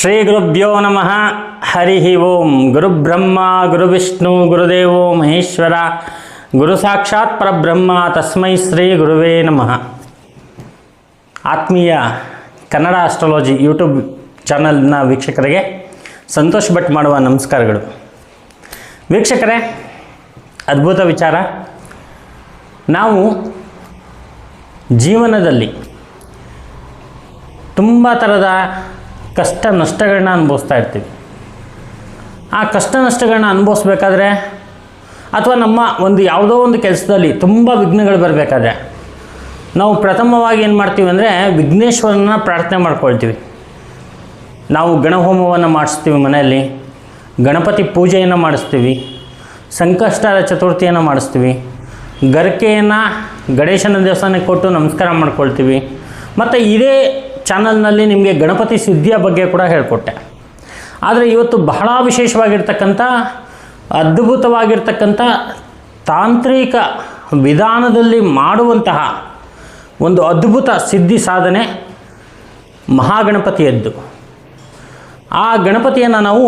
ಶ್ರೀ ಗುರುಭ್ಯೋ ನಮಃ. ಹರಿ ಓಂ. ಗುರುಬ್ರಹ್ಮ, ಗುರುವಿಷ್ಣು, ಗುರುದೇವೋ ಮಹೇಶ್ವರ. ಗುರು ಸಾಕ್ಷಾತ್ ಪರಬ್ರಹ್ಮ. ತಸ್ಮೈ ಶ್ರೀ ಗುರುವೇ ನಮಃ. ಆತ್ಮೀಯ ಕನ್ನಡ ಆಸ್ಟ್ರಾಲಜಿ ಯೂಟ್ಯೂಬ್ ಚಾನಲ್ನ ವೀಕ್ಷಕರಿಗೆ ಸಂತೋಷ್ ಭಟ್ ಮಾಡುವ ನಮಸ್ಕಾರಗಳು. ವೀಕ್ಷಕರೇ, ಅದ್ಭುತ ವಿಚಾರ. ನಾವು ಜೀವನದಲ್ಲಿ ತುಂಬ ಥರದ ಕಷ್ಟ ನಷ್ಟಗಳನ್ನ ಅನುಭವಿಸ್ತಾ ಇರ್ತೀವಿ. ಆ ಕಷ್ಟ ನಷ್ಟಗಳನ್ನ ಅನುಭವಿಸ್ಬೇಕಾದ್ರೆ ಅಥವಾ ನಮ್ಮ ಒಂದು ಯಾವುದೋ ಒಂದು ಕೆಲಸದಲ್ಲಿ ತುಂಬ ವಿಘ್ನಗಳು ಬರಬೇಕಾದ್ರೆ ನಾವು ಪ್ರಥಮವಾಗಿ ಏನು ಮಾಡ್ತೀವಿ ಅಂದರೆ ವಿಘ್ನೇಶ್ವರನ ಪ್ರಾರ್ಥನೆ ಮಾಡ್ಕೊಳ್ತೀವಿ. ನಾವು ಗಣಹೋಮವನ್ನು ಮಾಡಿಸ್ತೀವಿ ಮನೆಯಲ್ಲಿ, ಗಣಪತಿ ಪೂಜೆಯನ್ನು ಮಾಡಿಸ್ತೀವಿ ಸಂಕಷ್ಟದ ಚತುರ್ಥಿಯನ್ನು ಮಾಡಿಸ್ತೀವಿ, ಗರಿಕೆಯನ್ನು ಗಣೇಶನ ದೇವಸ್ಥಾನಕ್ಕೆ ಕೊಟ್ಟು ನಮಸ್ಕಾರ ಮಾಡ್ಕೊಳ್ತೀವಿ, ಮತ್ತು ಇದೇ ಚಾನಲ್ನಲ್ಲಿ ನಿಮಗೆ ಗಣಪತಿ ಸಿದ್ಧಿಯ ಬಗ್ಗೆ ಕೂಡ ಹೇಳಿಕೊಟ್ಟೆ. ಆದರೆ ಇವತ್ತು ಬಹಳ ವಿಶೇಷವಾಗಿರ್ತಕ್ಕಂಥ, ಅದ್ಭುತವಾಗಿರ್ತಕ್ಕಂಥ ತಾಂತ್ರಿಕ ವಿಧಾನದಲ್ಲಿ ಮಾಡುವಂತಹ ಒಂದು ಅದ್ಭುತ ಸಿದ್ಧಿ ಸಾಧನೆ ಮಹಾಗಣಪತಿಯದ್ದು. ಆ ಗಣಪತಿಯನ್ನು ನಾವು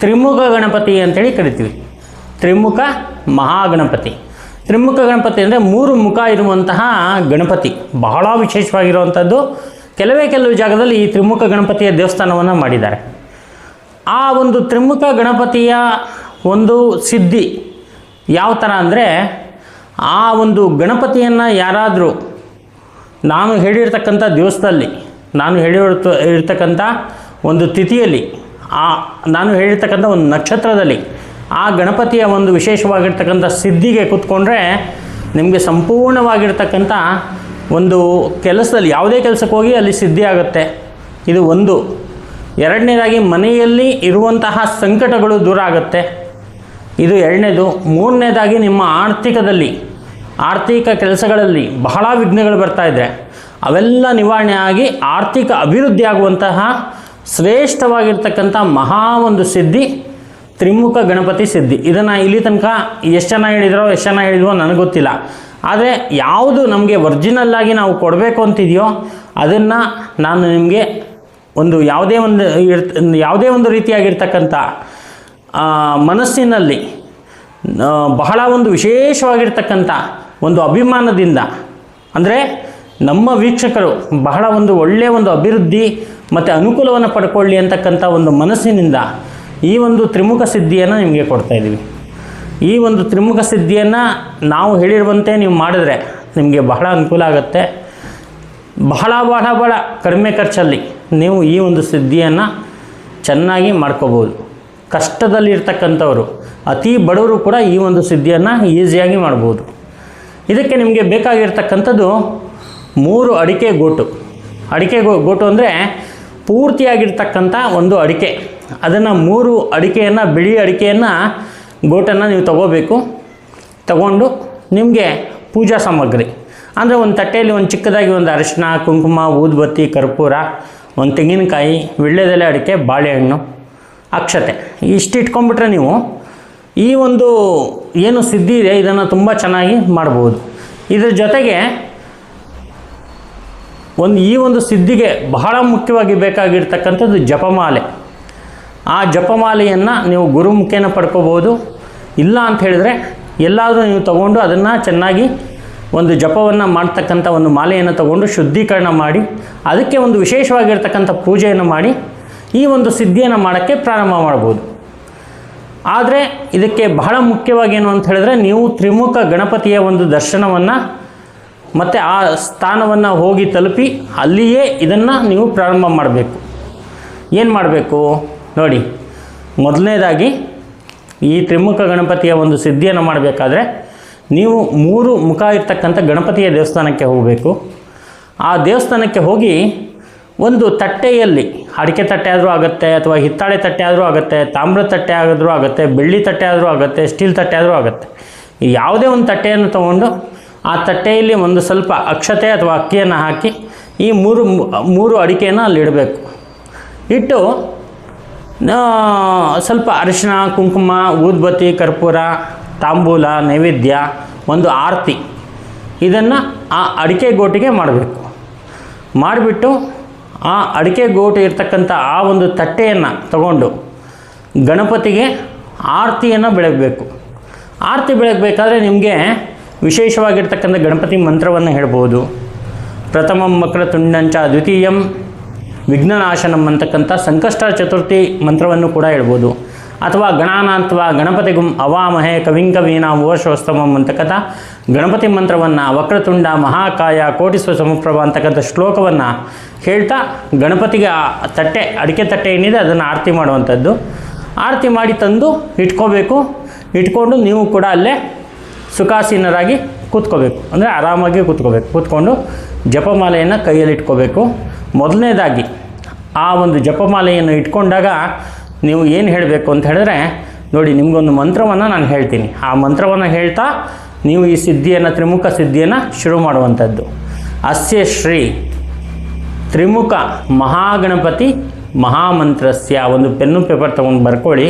ತ್ರಿಮುಖ ಗಣಪತಿ ಅಂತೇಳಿ ಕರಿತೀವಿ. ತ್ರಿಮುಖ ಮಹಾಗಣಪತಿ. ತ್ರಿಮುಖ ಗಣಪತಿ ಅಂದರೆ ಮೂರು ಮುಖ ಇರುವಂತಹ ಗಣಪತಿ. ಬಹಳ ವಿಶೇಷವಾಗಿರುವಂಥದ್ದು. ಕೆಲವೇ ಕೆಲವು ಜಾಗದಲ್ಲಿ ಈ ತ್ರಿಮುಖ ಗಣಪತಿಯ ದೇವಸ್ಥಾನವನ್ನು ಮಾಡಿದ್ದಾರೆ. ಆ ಒಂದು ತ್ರಿಮುಖ ಗಣಪತಿಯ ಒಂದು ಸಿದ್ಧಿ ಯಾವ ಥರ ಅಂದರೆ, ಆ ಒಂದು ಗಣಪತಿಯನ್ನು ಯಾರಾದರೂ ನಾನು ಹೇಳಿರ್ತಕ್ಕಂಥ ದಿವಸದಲ್ಲಿ, ನಾನು ಹೇಳಿರ್ತ ಇರ್ತಕ್ಕಂಥ ಒಂದು ತಿಥಿಯಲ್ಲಿ, ಆ ನಾನು ಹೇಳಿರ್ತಕ್ಕಂಥ ಒಂದು ನಕ್ಷತ್ರದಲ್ಲಿ ಆ ಗಣಪತಿಯ ಒಂದು ವಿಶೇಷವಾಗಿರ್ತಕ್ಕಂಥ ಸಿದ್ಧಿಗೆ ಕೂತ್ಕೊಂಡ್ರೆ, ನಿಮಗೆ ಸಂಪೂರ್ಣವಾಗಿರ್ತಕ್ಕಂಥ ಒಂದು ಕೆಲಸದಲ್ಲಿ, ಯಾವುದೇ ಕೆಲಸಕ್ಕೆ ಹೋಗಿ ಅಲ್ಲಿ ಸಿದ್ಧಿ ಆಗುತ್ತೆ. ಇದು ಒಂದು. ಎರಡನೇದಾಗಿ, ಮನೆಯಲ್ಲಿ ಇರುವಂತಹ ಸಂಕಟಗಳು ದೂರ ಆಗುತ್ತೆ. ಇದು ಎರಡನೇದು. ಮೂರನೇದಾಗಿ, ನಿಮ್ಮ ಆರ್ಥಿಕದಲ್ಲಿ, ಆರ್ಥಿಕ ಕೆಲಸಗಳಲ್ಲಿ ಬಹಳ ವಿಘ್ನಗಳು ಬರ್ತಾ ಇದೆ. ಅವೆಲ್ಲ ನಿವಾರಣೆ ಆಗಿ ಆರ್ಥಿಕ ಅಭಿವೃದ್ಧಿ ಆಗುವಂತಹ ಶ್ರೇಷ್ಠವಾಗಿರ್ತಕ್ಕಂಥ ಮಹಾ ಒಂದು ಸಿದ್ಧಿ, ತ್ರಿಮುಖ ಗಣಪತಿ ಸಿದ್ಧಿ. ಇದನ್ನು ಇಲ್ಲಿ ತನಕ ಎಷ್ಟು ಜನ ಹೇಳಿದ್ರೋ, ಎಷ್ಟು ಜನ ಹೇಳಿದ್ವೋ ನನಗೆ ಗೊತ್ತಿಲ್ಲ. ಆದರೆ ಯಾವುದು ನಮಗೆ ಒರ್ಜಿನಲ್ಲಾಗಿ ನಾವು ಕೊಡಬೇಕು ಅಂತಿದೆಯೋ ಅದನ್ನು ನಾನು ನಿಮಗೆ ಒಂದು ಯಾವುದೇ ಒಂದು ಇರ್ತ, ಯಾವುದೇ ಒಂದು ರೀತಿಯಾಗಿರ್ತಕ್ಕಂಥ ಮನಸ್ಸಿನಲ್ಲಿ ಬಹಳ ಒಂದು ವಿಶೇಷವಾಗಿರ್ತಕ್ಕಂಥ ಒಂದು ಅಭಿಮಾನದಿಂದ, ಅಂದರೆ ನಮ್ಮ ವೀಕ್ಷಕರು ಬಹಳ ಒಂದು ಒಳ್ಳೆಯ ಒಂದು ಅಭಿವೃದ್ಧಿ ಮತ್ತು ಅನುಕೂಲವನ್ನು ಪಡ್ಕೊಳ್ಳಿ ಅಂತಕ್ಕಂಥ ಒಂದು ಮನಸ್ಸಿನಿಂದ ಈ ಒಂದು ತ್ರಿಮುಖ ಸಿದ್ಧಿಯನ್ನು ನಿಮಗೆ ಕೊಡ್ತಾ ಇದ್ದೀವಿ ಈ ಒಂದು ತ್ರಿಮುಖ ಸಿದ್ಧಿಯನ್ನು ನಾವು ಹೇಳಿರುವಂತೆ ನೀವು ಮಾಡಿದ್ರೆ ನಿಮಗೆ ಬಹಳ ಅನುಕೂಲ ಆಗುತ್ತೆ. ಬಹಳ ಬಹಳ ಬಹಳ ಕಡಿಮೆ ಖರ್ಚಲ್ಲಿ ನೀವು ಈ ಒಂದು ಸಿದ್ಧಿಯನ್ನು ಚೆನ್ನಾಗಿ ಮಾಡ್ಕೋಬೋದು. ಕಷ್ಟದಲ್ಲಿರ್ತಕ್ಕಂಥವರು ಅತಿ ಬಡವರು ಕೂಡ ಈ ಒಂದು ಸಿದ್ಧಿಯನ್ನು ಈಸಿಯಾಗಿ ಮಾಡ್ಬೋದು. ಇದಕ್ಕೆ ನಿಮಗೆ ಬೇಕಾಗಿರ್ತಕ್ಕಂಥದ್ದು ಮೂರು ಅಡಿಕೆ ಗೋಟು. ಅಡಿಕೆ ಗೋ, ಗೋಟು ಅಂದರೆ ಪೂರ್ತಿಯಾಗಿರ್ತಕ್ಕಂಥ ಒಂದು ಅಡಿಕೆ. ಅದನ್ನು ಮೂರು ಅಡಿಕೆಯನ್ನು, ಬಿಳಿ ಅಡಿಕೆಯನ್ನು ಗೋಟನ್ನು ನೀವು ತಗೋಬೇಕು. ತಗೊಂಡು ನಿಮಗೆ ಪೂಜಾ ಸಾಮಗ್ರಿ. ಅಂದರೆ ಒಂದು ತಟ್ಟೆಯಲ್ಲಿ ಒಂದು ಚಿಕ್ಕದಾಗಿ ಒಂದು ಅರಿಶಿನ ಕುಂಕುಮ, ಊದುಬತ್ತಿ, ಕರ್ಪೂರ, ಒಂದು ತೆಂಗಿನಕಾಯಿ, ವಿಳ್ಳೆದೆಲೆ, ಅಡಿಕೆ, ಬಾಳೆಹಣ್ಣು, ಅಕ್ಷತೆ. ಇಷ್ಟು ಇಟ್ಕೊಂಡ್ಬಿಟ್ರೆ ನೀವು ಈ ಒಂದು ಏನು ಸಿದ್ಧಿ ಇದೆ, ಇದನ್ನು ತುಂಬ ಚೆನ್ನಾಗಿ ಮಾಡ್ಬೋದು. ಇದ್ರ ಜೊತೆಗೆ ಒಂದು ಈ ಒಂದು ಸಿದ್ಧಿಗೆ ಬಹಳ ಮುಖ್ಯವಾಗಿ ಬೇಕಾಗಿರ್ತಕ್ಕಂಥದ್ದು ಜಪಮಾಲೆ. ಆ ಜಪಮಾಲೆಯನ್ನು ನೀವು ಗುರುಮುಖೇನ ಪಡ್ಕೋಬೋದು ಇಲ್ಲ ಅಂತ ಹೇಳಿದರೆ ಎಲ್ಲಾದರೂ ನೀವು ತಗೊಂಡು ಅದನ್ನು ಚೆನ್ನಾಗಿ ಒಂದು ಜಪವನ್ನು ಮಾಡ್ತಕ್ಕಂಥ ಒಂದು ಮಾಲೆಯನ್ನು ತಗೊಂಡು ಶುದ್ಧೀಕರಣ ಮಾಡಿ, ಅದಕ್ಕೆ ಒಂದು ವಿಶೇಷವಾಗಿರ್ತಕ್ಕಂಥ ಪೂಜೆಯನ್ನು ಮಾಡಿ, ಈ ಒಂದು ಸಿದ್ಧಿಯನ್ನು ಮಾಡೋಕ್ಕೆ ಪ್ರಾರಂಭ ಮಾಡ್ಬೋದು. ಆದರೆ ಇದಕ್ಕೆ ಬಹಳ ಮುಖ್ಯವಾಗಿ ಏನು ಅಂತ ಹೇಳಿದ್ರೆ ನೀವು ತ್ರಿಮುಖ ಗಣಪತಿಯ ಒಂದು ದರ್ಶನವನ್ನು ಮತ್ತು ಆ ಸ್ಥಾನವನ್ನು ಹೋಗಿ ತಲುಪಿ ಅಲ್ಲಿಯೇ ಇದನ್ನು ನೀವು ಪ್ರಾರಂಭ ಮಾಡಬೇಕು. ಏನು ಮಾಡಬೇಕು? ನೋಡಿ, ಮೊದಲನೇದಾಗಿ ಈ ತ್ರಿಮುಖ ಗಣಪತಿಯ ಒಂದು ಸಿದ್ಧಿಯನ್ನು ಮಾಡಬೇಕಾದ್ರೆ ನೀವು ಮೂರು ಮುಖ ಇರ್ತಕ್ಕಂಥ ಗಣಪತಿಯ ದೇವಸ್ಥಾನಕ್ಕೆ ಹೋಗಬೇಕು. ಆ ದೇವಸ್ಥಾನಕ್ಕೆ ಹೋಗಿ ಒಂದು ತಟ್ಟೆಯಲ್ಲಿ, ಅಡಿಕೆ ತಟ್ಟೆ ಆದರೂ ಆಗುತ್ತೆ ಅಥವಾ ಹಿತ್ತಾಳೆ ತಟ್ಟೆ ಆದರೂ ಆಗುತ್ತೆ, ತಾಮ್ರ ತಟ್ಟೆ ಆದರೂ ಆಗುತ್ತೆ, ಬೆಳ್ಳಿ ತಟ್ಟೆ ಆದರೂ ಆಗುತ್ತೆ, ಸ್ಟೀಲ್ ತಟ್ಟೆ ಆದರೂ ಆಗುತ್ತೆ ಯಾವುದೇ ಒಂದು ತಟ್ಟೆಯನ್ನು ತಗೊಂಡು ಆ ತಟ್ಟೆಯಲ್ಲಿ ಒಂದು ಸ್ವಲ್ಪ ಅಕ್ಷತೆ ಅಥವಾ ಅಕ್ಕಿಯನ್ನು ಹಾಕಿ ಈ ಮೂರು ಮೂರು ಅಡಿಕೆಯನ್ನು ಅಲ್ಲಿ ಇಡಬೇಕು. ಇಟ್ಟು ಸ್ವಲ್ಪ ಅರಿಶಿನ ಕುಂಕುಮ, ಊದ್ಬತ್ತಿ, ಕರ್ಪೂರ, ತಾಂಬೂಲ, ನೈವೇದ್ಯ, ಒಂದು ಆರತಿ. ಇದನ್ನು ಆ ಅಡಿಕೆ ಗೋಟಿಗೆ ಮಾಡಬೇಕು. ಮಾಡಿಬಿಟ್ಟು ಆ ಅಡಿಕೆ ಗೋಟು ಇರ್ತಕ್ಕಂಥ ಆ ಒಂದು ತಟ್ಟೆಯನ್ನು ತಗೊಂಡು ಗಣಪತಿಗೆ ಆರತಿಯನ್ನು ಬೆಳಗಬೇಕು. ಆರತಿ ಬೆಳಗಬೇಕಾದ್ರೆ ನಿಮಗೆ ವಿಶೇಷವಾಗಿರ್ತಕ್ಕಂಥ ಗಣಪತಿ ಮಂತ್ರವನ್ನು ಹೇಳ್ಬೋದು. ಪ್ರಥಮ ಮಕ್ಕಳ ಮಕರತುಂಡಂಚ ದ್ವಿತೀಯಂ ವಿಘ್ನನಾಶನಂ ಅಂತಕ್ಕಂಥ ಸಂಕಷ್ಟ ಚತುರ್ಥಿ ಮಂತ್ರವನ್ನು ಕೂಡ ಹೇಳ್ಬೋದು. ಅಥವಾ ಗಣಾನಾಥ್ವ ಗಣಪತಿ ಗುಂ ಅವಾಮಹೆ ಕವಿಂಕವೀನ ಓಶೋಸ್ತಮಂ ಅಂತಕ್ಕಂಥ ಗಣಪತಿ ಮಂತ್ರವನ್ನು ವಕ್ರತುಂಡ ಮಹಾಕಾಯ ಕೋಟಿಸ್ವ ಸಮಪ್ರಭ ಅಂತಕ್ಕಂಥ ಶ್ಲೋಕವನ್ನು ಹೇಳ್ತಾ ಗಣಪತಿಗೆ ಆ ತಟ್ಟೆ, ಅಡಿಕೆ ತಟ್ಟೆ ಏನಿದೆ ಅದನ್ನು ಆರತಿ ಮಾಡುವಂಥದ್ದು. ಆರತಿ ಮಾಡಿ ತಂದು ಇಟ್ಕೋಬೇಕು. ಇಟ್ಕೊಂಡು ನೀವು ಕೂಡ ಅಲ್ಲೇ ಸುಖಾಸೀನರಾಗಿ ಕೂತ್ಕೋಬೇಕು. ಅಂದರೆ ಆರಾಮಾಗಿ ಕೂತ್ಕೋಬೇಕು. ಕೂತ್ಕೊಂಡು ಜಪಮಾಲೆಯನ್ನು ಕೈಯಲ್ಲಿ ಇಟ್ಕೋಬೇಕು ಮೊದಲನೇದಾಗಿ ಆ ಒಂದು ಜಪಮಾಲೆಯನ್ನು ಇಟ್ಕೊಂಡಾಗ ನೀವು ಏನು ಹೇಳಬೇಕು ಅಂತ ಹೇಳಿದ್ರೆ, ನೋಡಿ, ನಿಮಗೊಂದು ಮಂತ್ರವನ್ನು ನಾನು ಹೇಳ್ತೀನಿ. ಆ ಮಂತ್ರವನ್ನು ಹೇಳ್ತಾ ನೀವು ಈ ಸಿದ್ಧಿಯನ್ನು, ತ್ರಿಮುಖ ಸಿದ್ಧಿಯನ್ನು ಶುರು ಮಾಡುವಂಥದ್ದು. ಅಸ್ಯ ಶ್ರೀ ತ್ರಿಮುಖ ಮಹಾಗಣಪತಿ ಮಹಾಮಂತ್ರಸ್ಯ ಒಂದು ಪೆನ್ನು ಪೇಪರ್ ತೊಗೊಂಡು ಬರ್ಕೊಳ್ಳಿ.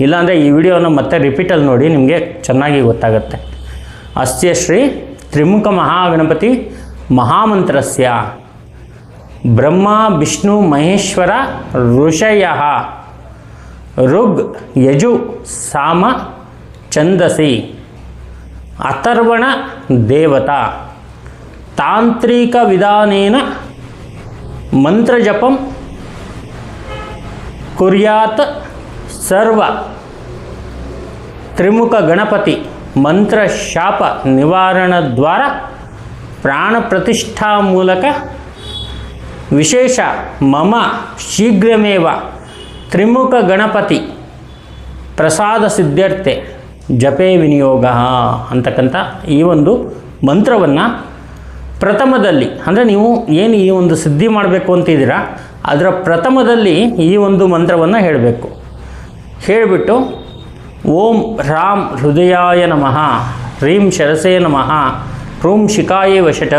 ಇಲ್ಲಾಂದರೆ ಈ ವಿಡಿಯೋನ ಮತ್ತೆ ರಿಪೀಟಲ್ಲಿ ನೋಡಿ, ನಿಮಗೆ ಚೆನ್ನಾಗಿ ಗೊತ್ತಾಗುತ್ತೆ. ಅಸ್ಯ ಶ್ರೀ ತ್ರಿಮುಖ ಮಹಾಗಣಪತಿ ಮಹಾಮಂತ್ರಸ್ಯ. ಬ್ರಹ್ಮ, ವಿಷ್ಣು, ಮಹೇಶ್ವರ, ಋಷಯ, ಋಗ್, ಯಜು, ಸಾಮ, ಛಂದಸಿ, ಅಥರ್ವಣ, ದೇವತಾ, ತಾಂತ್ರಿಕ ವಿಧಾನೇನ, ಮಂತ್ರಜಪಂ, ಕುರ್ಯಾತ್, ಸರ್ವ, ತ್ರಿಮುಖ ಗಣಪತಿ, ಮಂತ್ರಶಾಪ ನಿವಾರಣದ್ವಾರ ಪ್ರಾಣ ಪ್ರತಿಷ್ಠಾ ಮೂಲಕ ವಿಶೇಷ ಮಮ ಶೀಘ್ರಮೇವ ತ್ರಿಮುಖ ಗಣಪತಿ ಪ್ರಸಾದ ಸಿದ್ಧರ್ಥೆ ಜಪೇ ವಿನಿಯೋಗ ಅಂತಕ್ಕಂಥ ಈ ಒಂದು ಮಂತ್ರವನ್ನು ಪ್ರಥಮದಲ್ಲಿ ಅಂದರೆ ನೀವು ಏನು ಈ ಒಂದು ಸಿದ್ಧಿ ಮಾಡಬೇಕು ಅಂತಿದ್ದೀರಾ, ಅದರ ಪ್ರಥಮದಲ್ಲಿ ಈ ಒಂದು ಮಂತ್ರವನ್ನು ಹೇಳಬೇಕು. ಹೇಳಿಬಿಟ್ಟು ಓಂ ರಾಮ್ ಹೃದಯಾಯ ನಮಃ, ಹ್ರೀಂ ಶರಸೇ ನಮಃ, ಹ್ರೂಂ ಶಿಖಾಯೇ ವಶಟ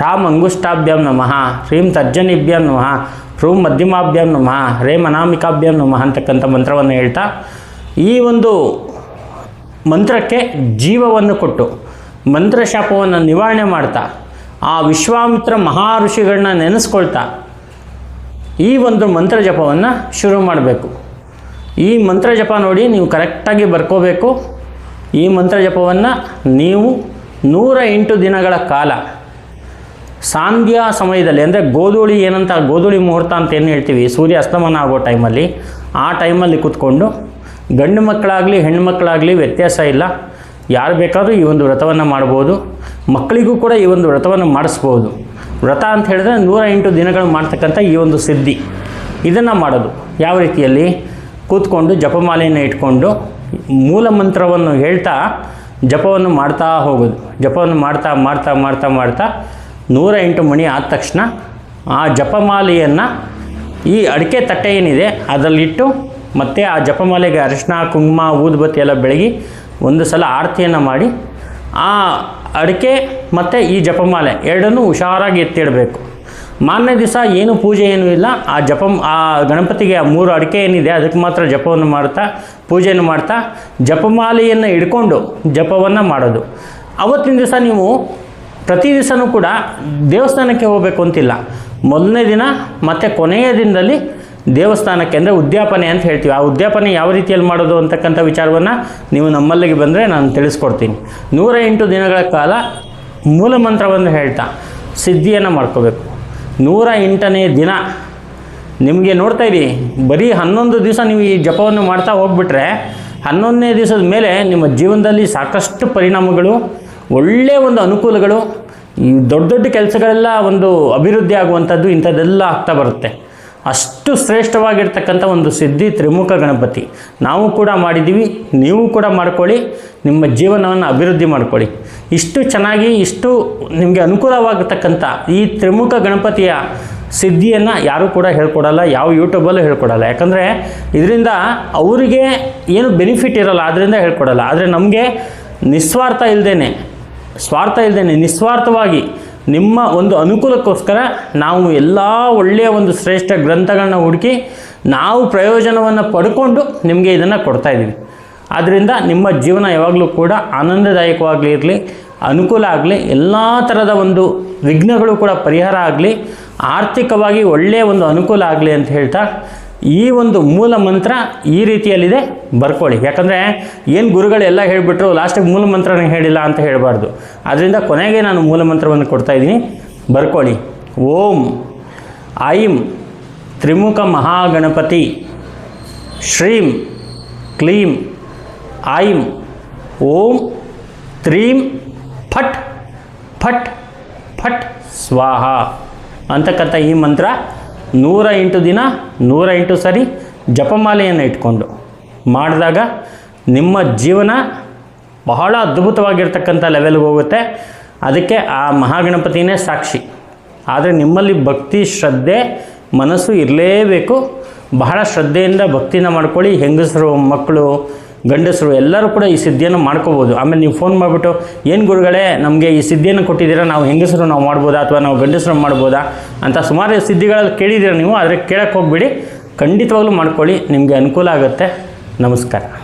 ಹ್ರಾಂ ಅಂಗುಷ್ಟಾಭ್ಯಂ ನಮಃ ಹ್ರೀಂ ತರ್ಜನಿಭ್ಯಂ ನಮಃ ಹ್ರೂಂ ಮಧ್ಯಮಾಭ್ಯಂ ನಮಃ ಹ್ರೇಂ ಮನಾಮಿಕಾಭ್ಯಂ ನಮಃ ಅಂತಕ್ಕಂಥ ಮಂತ್ರವನ್ನು ಹೇಳ್ತಾ ಈ ಒಂದು ಮಂತ್ರಕ್ಕೆ ಜೀವವನ್ನು ಕೊಟ್ಟು ಮಂತ್ರಶಾಪವನ್ನು ನಿವಾರಣೆ ಮಾಡ್ತಾ ಆ ವಿಶ್ವಾಮಿತ್ರ ಮಹಾಋಷಿಗಳನ್ನ ನೆನೆಸ್ಕೊಳ್ತಾ ಈ ಒಂದು ಮಂತ್ರ ಜಪವನ್ನು ಶುರು ಮಾಡಬೇಕು. ಈ ಮಂತ್ರ ಜಪ ನೋಡಿ ನೀವು ಕರೆಕ್ಟಾಗಿ ಬರ್ಕೋಬೇಕು. ಈ ಮಂತ್ರ ಜಪವನ್ನು ನೀವು ನೂರ ಎಂಟು ದಿನಗಳ ಕಾಲ ಸಾಂಧ್ಯಾ ಸಮಯದಲ್ಲಿ, ಅಂದರೆ ಗೋಧೂಳಿ ಏನಂತ, ಗೋಧೂಳಿ ಮುಹೂರ್ತ ಅಂತ ಏನು ಹೇಳ್ತೀವಿ? ಸೂರ್ಯ ಅಸ್ತಮನ ಆಗೋ ಟೈಮಲ್ಲಿ. ಆ ಟೈಮಲ್ಲಿ ಕೂತ್ಕೊಂಡು, ಗಂಡು ಮಕ್ಕಳಾಗಲಿ, ಹೆಣ್ಣು ಮಕ್ಕಳಾಗಲಿ ವ್ಯತ್ಯಾಸ ಇಲ್ಲ. ಯಾರು ಬೇಕಾದರೂ ಈ ಒಂದು ವ್ರತವನ್ನು ಮಾಡ್ಬೋದು. ಮಕ್ಕಳಿಗೂ ಕೂಡ ಈ ಒಂದು ವ್ರತವನ್ನು ಮಾಡಿಸ್ಬೋದು. ವ್ರತ ಅಂತ ಹೇಳಿದ್ರೆ ನೂರ ಎಂಟು ದಿನಗಳು ಮಾಡ್ತಕ್ಕಂಥ ಈ ಒಂದು ಸಿದ್ಧಿ. ಇದನ್ನು ಮಾಡೋದು. ಯಾವ ರೀತಿಯಲ್ಲಿ? ಕೂತ್ಕೊಂಡು ಜಪಮಾಲೆಯನ್ನು ಇಟ್ಕೊಂಡು, ಮೂಲ ಮಂತ್ರವನ್ನು ಹೇಳ್ತಾ ಜಪವನ್ನು ಮಾಡ್ತಾ ಹೋಗೋದು. ಜಪವನ್ನು ಮಾಡ್ತಾ ಮಾಡ್ತಾ ಮಾಡ್ತಾ ಮಾಡ್ತಾ ನೂರ ಎಂಟು ಮಣಿ ಆದ ತಕ್ಷಣ ಆ ಜಪಮಾಲೆಯನ್ನು ಈ ಅಡಿಕೆ ತಟ್ಟೆ ಏನಿದೆ ಅದರಲ್ಲಿಟ್ಟು ಮತ್ತು ಆ ಜಪಮಾಲೆಗೆ ಅರಿಶಿನ ಕುಂಕುಮ, ಊದುಬತ್ತಿ ಎಲ್ಲ ಬೆಳಗಿ ಒಂದು ಸಲ ಆರತಿಯನ್ನು ಮಾಡಿ ಆ ಅಡಿಕೆ ಮತ್ತು ಈ ಜಪಮಾಲೆ ಎರಡನ್ನೂ ಹುಷಾರಾಗಿ ಎತ್ತಿಡಬೇಕು. ಮಾರನೇ ದಿವಸ ಏನು ಪೂಜೆ ಏನೂ ಇಲ್ಲ, ಆ ಜಪ, ಆ ಗಣಪತಿಗೆ ಆ ಮೂರು ಅಡಿಕೆ ಏನಿದೆ ಅದಕ್ಕೆ ಮಾತ್ರ ಜಪವನ್ನು ಮಾಡ್ತಾ, ಪೂಜೆಯನ್ನು ಮಾಡ್ತಾ ಜಪಮಾಲೆಯನ್ನು ಹಿಡ್ಕೊಂಡು ಜಪವನ್ನು ಮಾಡೋದು. ಅವತ್ತಿನ ದಿವಸ ನೀವು ಪ್ರತಿ ದಿವಸನೂ ಕೂಡ ದೇವಸ್ಥಾನಕ್ಕೆ ಹೋಗಬೇಕು ಅಂತಿಲ್ಲ. ಮೊದಲನೇ ದಿನ ಮತ್ತು ಕೊನೆಯ ದಿನದಲ್ಲಿ ದೇವಸ್ಥಾನಕ್ಕೆ ಅಂದರೆ ಉದ್ಯಾಪನೆ ಅಂತ ಹೇಳ್ತೀವಿ. ಆ ಉದ್ಯಾಪನೆ ಯಾವ ರೀತಿಯಲ್ಲಿ ಮಾಡೋದು ಅಂತಕ್ಕಂಥ ವಿಚಾರವನ್ನು ನೀವು ನಮ್ಮಲ್ಲಿಗೆ ಬಂದರೆ ನಾನು ತಿಳಿಸ್ಕೊಡ್ತೀನಿ. ನೂರ ಎಂಟು ದಿನಗಳ ಕಾಲ ಮೂಲ ಮಂತ್ರವನ್ನು ಹೇಳ್ತಾ ಸಿದ್ಧಿಯನ್ನು ಮಾಡ್ಕೋಬೇಕು. ನೂರ ಎಂಟನೇ ದಿನ ನಿಮಗೆ ನೋಡ್ತಾ ಇದ್ದೀವಿ ಬರೀ ಹನ್ನೊಂದು ದಿವಸ ನೀವು ಈ ಜಪವನ್ನು ಮಾಡ್ತಾ ಹೋಗ್ಬಿಟ್ರೆ ಹನ್ನೊಂದನೇ ದಿವಸದ ಮೇಲೆ ನಿಮ್ಮ ಜೀವನದಲ್ಲಿ ಸಾಕಷ್ಟು ಪರಿಣಾಮಗಳು ಒಳ್ಳೆಯ ಒಂದು ಅನುಕೂಲಗಳು, ಈ ದೊಡ್ಡ ದೊಡ್ಡ ಕೆಲಸಗಳೆಲ್ಲ ಒಂದು ಅಭಿವೃದ್ಧಿ ಆಗುವಂಥದ್ದು ಇಂಥದ್ದೆಲ್ಲ ಆಗ್ತಾ ಬರುತ್ತೆ. ಅಷ್ಟು ಶ್ರೇಷ್ಠವಾಗಿರ್ತಕ್ಕಂಥ ಒಂದು ಸಿದ್ಧಿ ತ್ರಿಮುಖ ಗಣಪತಿ. ನಾವು ಕೂಡ ಮಾಡಿದ್ದೀವಿ, ನೀವು ಕೂಡ ಮಾಡ್ಕೊಳ್ಳಿ, ನಿಮ್ಮ ಜೀವನವನ್ನು ಅಭಿವೃದ್ಧಿ ಮಾಡ್ಕೊಳ್ಳಿ. ಇಷ್ಟು ಚೆನ್ನಾಗಿ, ಇಷ್ಟು ನಿಮಗೆ ಅನುಕೂಲವಾಗತಕ್ಕಂಥ ಈ ತ್ರಿಮುಖ ಗಣಪತಿಯ ಸಿದ್ಧಿಯನ್ನು ಯಾರೂ ಕೂಡ ಹೇಳ್ಕೊಡಲ್ಲ, ಯಾವ ಯೂಟ್ಯೂಬಲ್ಲೂ ಹೇಳ್ಕೊಡಲ್ಲ. ಯಾಕಂದರೆ ಇದರಿಂದ ಅವರಿಗೆ ಏನು ಬೆನಿಫಿಟ್ ಇರೋಲ್ಲ ಅದರಿಂದ ಹೇಳ್ಕೊಡಲ್ಲ. ಆದರೆ ನಮಗೆ ನಿಸ್ವಾರ್ಥ ಇಲ್ಲದೇ ಸ್ವಾರ್ಥ ಇಲ್ಲದೇ ನಿಸ್ವಾರ್ಥವಾಗಿ ನಿಮ್ಮ ಒಂದು ಅನುಕೂಲಕ್ಕೋಸ್ಕರ ನಾವು ಎಲ್ಲ ಒಳ್ಳೆಯ ಒಂದು ಶ್ರೇಷ್ಠ ಗ್ರಂಥಗಳನ್ನ ಹುಡುಕಿ ನಾವು ಪ್ರಯೋಜನವನ್ನು ಪಡ್ಕೊಂಡು ನಿಮಗೆ ಇದನ್ನು ಕೊಡ್ತಾ ಇದ್ದೀವಿ. ಆದ್ದರಿಂದ ನಿಮ್ಮ ಜೀವನ ಯಾವಾಗಲೂ ಕೂಡ ಆನಂದದಾಯಕವಾಗಲಿ ಇರಲಿ, ಅನುಕೂಲ ಆಗಲಿ, ಎಲ್ಲ ಥರದ ಒಂದು ವಿಘ್ನಗಳು ಕೂಡ ಪರಿಹಾರ ಆಗಲಿ, ಆರ್ಥಿಕವಾಗಿ ಒಳ್ಳೆಯ ಒಂದು ಅನುಕೂಲ ಆಗಲಿ ಅಂತ ಹೇಳ್ತಾ ಈ ಒಂದು ಮೂಲ ಮಂತ್ರ ಈ ರೀತಿಯಲ್ಲಿದೆ, ಬರ್ಕೊಳ್ಳಿ. ಯಾಕಂದರೆ ಏನು ಗುರುಗಳೆಲ್ಲ ಹೇಳಿಬಿಟ್ರು ಲಾಸ್ಟಿಗೆ ಮೂಲ ಮಂತ್ರನ ಹೇಳಿಲ್ಲ ಅಂತ ಹೇಳಬಾರ್ದು. ಅದರಿಂದ ಕೊನೆಗೆ ನಾನು ಮೂಲ ಮಂತ್ರವನ್ನು ಕೊಡ್ತಾ ಇದ್ದೀನಿ. ಬರ್ಕೊಳ್ಳಿ. ಓಂ ಐಂ ತ್ರಿಮುಖ ಮಹಾಗಣಪತಿ ಶ್ರೀಂ ಕ್ಲೀಂ ಐಂ ಓಂ ತ್ರೀಂ ಫಟ್ ಫಟ್ ಫಟ್ ಸ್ವಾಹ ಅಂತಕ್ಕಂಥ ಈ ಮಂತ್ರ ನೂರ ಎಂಟು ದಿನ, ನೂರ ಎಂಟು ಸರಿ ಜಪಮಾಲೆಯನ್ನು ಇಟ್ಕೊಂಡು ಮಾಡಿದಾಗ ನಿಮ್ಮ ಜೀವನ ಬಹಳ ಅದ್ಭುತವಾಗಿರ್ತಕ್ಕಂಥ ಲೆವೆಲ್ಗೆ ಹೋಗುತ್ತೆ. ಅದಕ್ಕೆ ಆ ಮಹಾಗಣಪತಿನೇ ಸಾಕ್ಷಿ. ಆದರೆ ನಿಮ್ಮಲ್ಲಿ ಭಕ್ತಿ, ಶ್ರದ್ಧೆ, ಮನಸ್ಸು ಇರಲೇಬೇಕು. ಬಹಳ ಶ್ರದ್ಧೆಯಿಂದ ಭಕ್ತಿನ ಮಾಡ್ಕೊಳ್ಳಿ. ಹೆಂಗಸರು, ಮಕ್ಕಳು ಗಂಡಸರು ಎಲ್ಲರೂ ಕೂಡ ಈ ಸಿದ್ಧಿಯನ್ನು ಮಾಡ್ಕೋಬೋದು. ಆಮೇಲೆ ನೀವು ಫೋನ್ ಮಾಡಿಬಿಟ್ಟು, ಏನು ಗುರುಗಳೇ, ನಮಗೆ ಈ ಸಿದ್ಧಿಯನ್ನು ಕೊಟ್ಟಿದ್ದೀರಾ? ನಾವು ಹೆಂಗಸರು ನಾವು ಮಾಡ್ಬೋದಾ? ಅಥವಾ ನಾವು ಗಂಡಸರು ಮಾಡ್ಬೋದಾ? ಅಂತ ಸುಮಾರು ಸಿದ್ಧಿಗಳಲ್ಲಿ ಕೇಳಿದ್ದೀರಾ ನೀವು, ಆದರೆ ಕೇಳಕ್ಕೆ ಹೋಗ್ಬಿಡಿ. ಖಂಡಿತವಾಗ್ಲೂ ಮಾಡ್ಕೊಳ್ಳಿ. ನಿಮಗೆ ಅನುಕೂಲ ಆಗುತ್ತೆ. ನಮಸ್ಕಾರ.